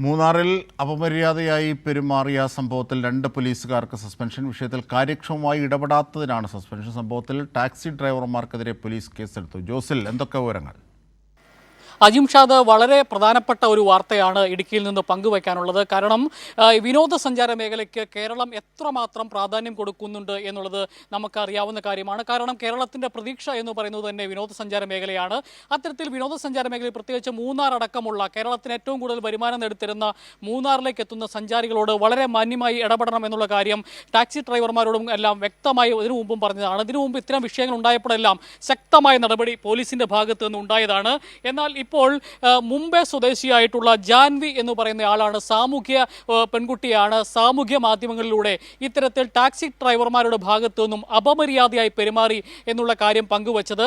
മൂന്നാറിൽ അപമര്യാദയായി പെരുമാറിയ സംഭവത്തിൽ രണ്ട് പോലീസുകാർക്ക് സസ്പെൻഷൻ. വിഷയത്തിൽ കാര്യക്ഷമമായി ഇടപെടാത്തതിനാണ് സസ്പെൻഷൻ. സംഭവത്തിൽ ടാക്സി ഡ്രൈവർമാർക്കെതിരെ പോലീസ് കേസെടുത്തു. ജോസിൽ എന്തൊക്കെ വിവരങ്ങൾ? അജിംഷാദ് വളരെ പ്രധാനപ്പെട്ട ഒരു വാർത്തയാണ് ഇടുക്കിയിൽ നിന്ന് പങ്കുവയ്ക്കാനുള്ളത്. കാരണം വിനോദസഞ്ചാര മേഖലയ്ക്ക് കേരളം എത്രമാത്രം പ്രാധാന്യം കൊടുക്കുന്നുണ്ട് എന്നുള്ളത് നമുക്കറിയാവുന്ന കാര്യമാണ്. കാരണം കേരളത്തിന്റെ പ്രതീക്ഷ എന്ന് പറയുന്നത് തന്നെ വിനോദസഞ്ചാര മേഖലയാണ്. അത്തരത്തിൽ വിനോദസഞ്ചാര മേഖലയിൽ പ്രത്യേകിച്ച് മൂന്നാർ അടക്കമുള്ള കേരളത്തിന് ഏറ്റവും കൂടുതൽ വരുമാനം നേടിത്തരുന്ന മൂന്നാറിലേക്ക് എത്തുന്ന സഞ്ചാരികളോട് വളരെ മാന്യമായി ഇടപെടണം എന്നുള്ള കാര്യം ടാക്സി ഡ്രൈവർമാരോടും എല്ലാം വ്യക്തമായി ഇതിനു മുമ്പും പറഞ്ഞതാണ്. ഇതിനു മുമ്പ് ഇത്തരം വിഷയങ്ങൾ ഉണ്ടായപ്പോഴെല്ലാം ശക്തമായ നടപടി പോലീസിന്റെ ഭാഗത്ത് നിന്ന് ഉണ്ടായതാണ്. എന്നാൽ ഇപ്പോൾ മുംബൈ സ്വദേശിയായിട്ടുള്ള ജാൻവി എന്ന് പറയുന്ന ആളാണ് സാമൂഹ്യ പെൺകുട്ടിയാണ്. സാമൂഹ്യ മാധ്യമങ്ങളിലൂടെ ഇത്തരത്തിൽ ടാക്സി ഡ്രൈവർമാരുടെ ഭാഗത്തു നിന്നും അപമര്യാദയായി പെരുമാറി എന്നുള്ള കാര്യം പങ്കുവച്ചത്.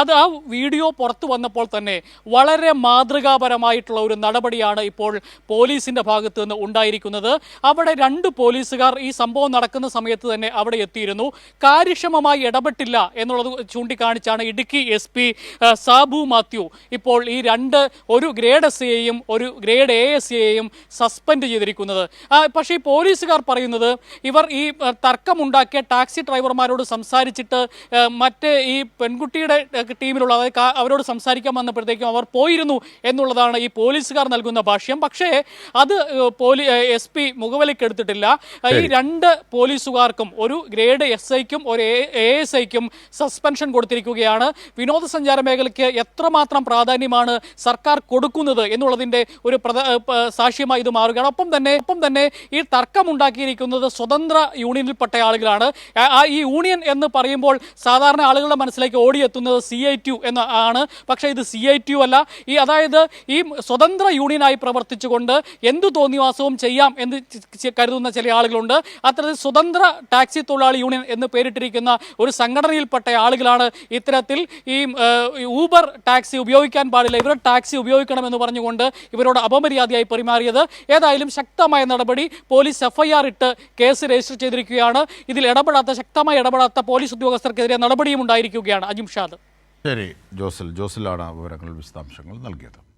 അത് ആ വീഡിയോ പുറത്തു വന്നപ്പോൾ തന്നെ വളരെ മാതൃകാപരമായിട്ടുള്ള ഒരു നടപടിയാണ് ഇപ്പോൾ പോലീസിന്റെ ഭാഗത്ത് നിന്ന് ഉണ്ടായിരിക്കുന്നത്. അവിടെ രണ്ട് പോലീസുകാർ ഈ സംഭവം നടക്കുന്ന സമയത്ത് തന്നെ അവിടെ എത്തിയിരുന്നു. കാര്യക്ഷമമായി ഇടപെട്ടില്ല എന്നുള്ളത് ചൂണ്ടിക്കാണിച്ചാണ് ഇടുക്കി എസ് സാബു മാത്യു ഇപ്പോൾ ഈ രണ്ട് ഒരു ഗ്രേഡ് എസ് സിയെയും ഒരു ഗ്രേഡ് എ എസ് സിയെയും സസ്പെൻഡ് ചെയ്തിരിക്കുന്നത്. പക്ഷേ ഈ പോലീസുകാർ പറയുന്നത് ഇവർ ഈ തർക്കമുണ്ടാക്കിയ ടാക്സി ഡ്രൈവർമാരോട് സംസാരിച്ചിട്ട് മറ്റ് ഈ പെൺകുട്ടിയുടെ ടീമിലുള്ള അതായത് അവരോട് സംസാരിക്കാൻ വന്നപ്പോഴത്തേക്കും അവർ പോയിരുന്നു എന്നുള്ളതാണ് ഈ പോലീസുകാർ നൽകുന്ന ഭാഷ്യം. പക്ഷേ അത് പോലീ എസ് പി മുഖവിലക്കെടുത്തിട്ടില്ല ഈ രണ്ട് പോലീസുകാർക്കും ഒരു ഗ്രേഡ് എസ് ഐക്കും ഒരു എ എസ് ഐക്കും സസ്പെൻഷൻ കൊടുത്തിരിക്കുകയാണ്. വിനോദസഞ്ചാര മേഖലയ്ക്ക് എത്രമാത്രം പ്രാധാന്യമാണ് സർക്കാർ കൊടുക്കുന്നത് എന്നുള്ളതിന്റെ ഒരു സാക്ഷ്യമായി ഇത് മാറുകയാണ്. ഒപ്പം തന്നെ ഒപ്പം തന്നെ ഈ തർക്കം ഉണ്ടാക്കിയിരിക്കുന്നത് സ്വതന്ത്ര യൂണിയനിൽപ്പെട്ട ആളുകളാണ്. ആ- ഈ യൂണിയൻ എന്ന് പറയുമ്പോൾ സാധാരണ ആളുകളുടെ മനസ്സിലേക്ക് ഓടിയെത്തുന്നത് സി ഐ ടി എന്ന ആണ്. പക്ഷേ ഇത് സി ഐ ടി അല്ല. ഈ അതായത് ഈ സ്വതന്ത്ര യൂണിയനായി പ്രവർത്തിച്ചുകൊണ്ട് എന്തു തോന്നിവാസവും ചെയ്യാം എന്ന് കരുതുന്ന ചില ആളുകളുണ്ട്. അത്തരത്തിൽ സ്വതന്ത്ര ടാക്സി തൊഴിലാളി യൂണിയൻ എന്ന് പേരിട്ടിരിക്കുന്ന ഒരു സംഘടനയിൽപ്പെട്ട ആളുകളാണ് ഇത്തരത്തിൽ ഈ ഊബർ ടാക്സി ഉപയോഗിക്കാൻ പാടില്ല. ഇവരുടെ ടാക്സി ഉപയോഗിക്കണം എന്ന് പറഞ്ഞുകൊണ്ട് ഇവരോട് അപമര്യാദയായി പെരുമാറിയത്. ഏതായാലും ശക്തമായ നടപടി പോലീസ് എഫ്ഐആർ ഇട്ട് കേസ് രജിസ്റ്റർ ചെയ്തിരിക്കുകയാണ്. ഇതിൽ ഇടപെടാത്ത ശക്തമായി ഇടപെടാത്ത പോലീസ് ഉദ്യോഗസ്ഥർക്കെതിരെ നടപടിയും ഉണ്ടായിരിക്കുകയാണ്. അജിംഷാദ് ശരി ജോസിൽ. ജോസിലാണ് വിവരങ്ങൾ വിശദാംശങ്ങൾ നൽകിയത്.